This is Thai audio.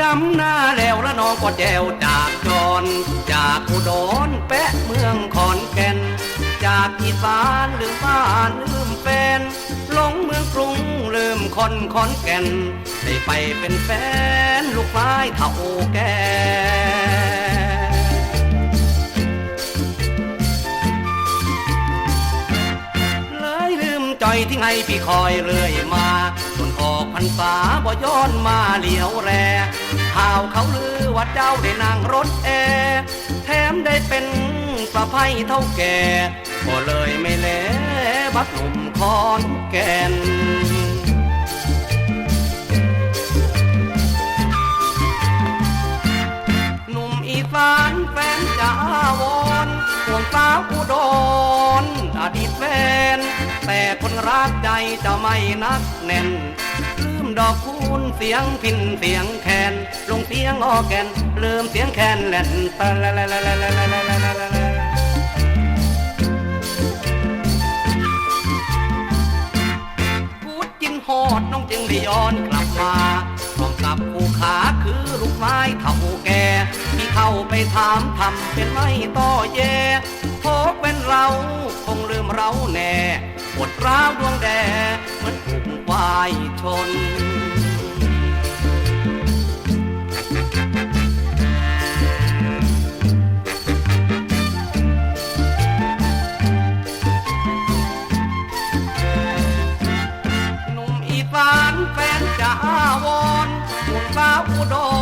ดำหน้าแล้วละน้องก็แจวจากจอรจากอุดรแปะเมืองขอนแก่น จากอีสานลืมบ้านลืมแฟนลงเมืองกรุงลืมคนขอนแก่น ได้ไปเป็นแฟนลูกไม้เท่าแก่ อยที่ไงพี่คอยเรื่อยมาจนออกพรรษาบ่ย้อนมาเหลียวแรข่าวเขาลือว่าเจ้าได้นั่งรถแอร์แถมได้เป็นสะพ้ยเท่าแก่ก็เลยไม่แลบักหนุ่มคอนแก่นหนุ่มอีสานแฟนจ้าวอนห่วงสาวอุดรอดีตแฟน แต่คนรักใจจะไม่นักแน่นลืมดอกคูณเสียงพินเสียงแคนลงเสียงออแกนลืมเสียงแคนแล่นตะละละละละละละละละละพูดกินหอดน้องจึงได้ย้อนกลับมาพร้อมกับผู้ขาคือลูกไม้เท่าแก่ที่เข้าไปถามทำเป็นไม่ต่อแย่พบเป็นเราคงลืมเราแน่ ปวดร้าวดวงแดดเหมือนถูกวายชน หนุ่มอีสานแฟนจะอาวอนหนุ่มสาวอุดร